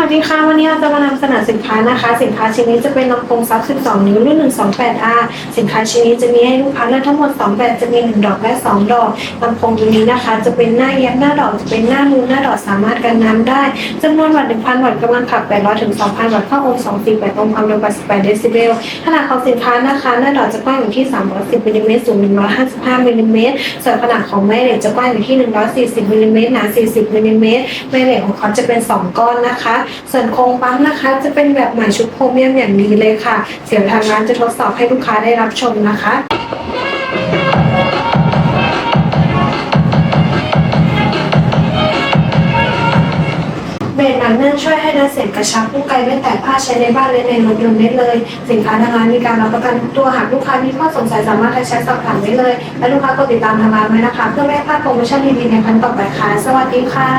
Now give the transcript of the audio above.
วัสดีค่ะ วันนี้เราจะมานำเสนอสินค้านะคะ สินค้าชิ้นนี้จะเป็นลำโพงซับ 12 นิ้วรุ่น 128R สินค้าชิ้นนี้จะมีให้ลูกค้าเลือกทั้งหมด 2 แบบ จะมี 1 ดอกและ 2 ดอกลำโพงตัวนี้นะคะ จะเป็นหน้าแยกหน้าดอก จะเป็นหน้านูนหน้าดอกสามารถกันน้ำได้จำนวนวัตต์1,000 วัตต์กำลังขับ 800 ถึง 2,000 วัตต์เข้าโอห์ม248โอห์มความเร็ว88เดซิเบลขนาดของสินค้านะคะ หน้าดอกจะกว้างอยู่ที่ 310มิลลิเมตรสูง 155มิลลิเมตรส่วนขนาดของแม่เหล็กจะกว้างอยู่ที่ 140มิลลิเมตรหนา40มิลลิเมตรแม่เหล็กของเขาจะเป็น 2 ก้อนนะคะส่วนโครงปั๊มนะคะ จะเป็นแบบใหม่ชุดโครเมียมอย่างดีเลยค่ะ เสียวทางร้านจะทดสอบให้ลูกค้าได้รับชมนะคะเบรกหนังเนื่องช่วยให้เดินเสียงกระชับผู้ไกลไม่แตกผ้าใช้ในบ้านและในรถยนต์ได้เลย สินค้าทางร้านมีการรับประกันทุกตัวหากลูกค้ามีข้อสงสัยสามารถทักแชทสอบถามได้เลย และลูกค้ากดติดตามทางร้านไว้นะคะ เพื่อไม่ให้พลาดโปรโมชั่นดีๆในครั้งต่อไปค่ะ สวัสดีค่ะ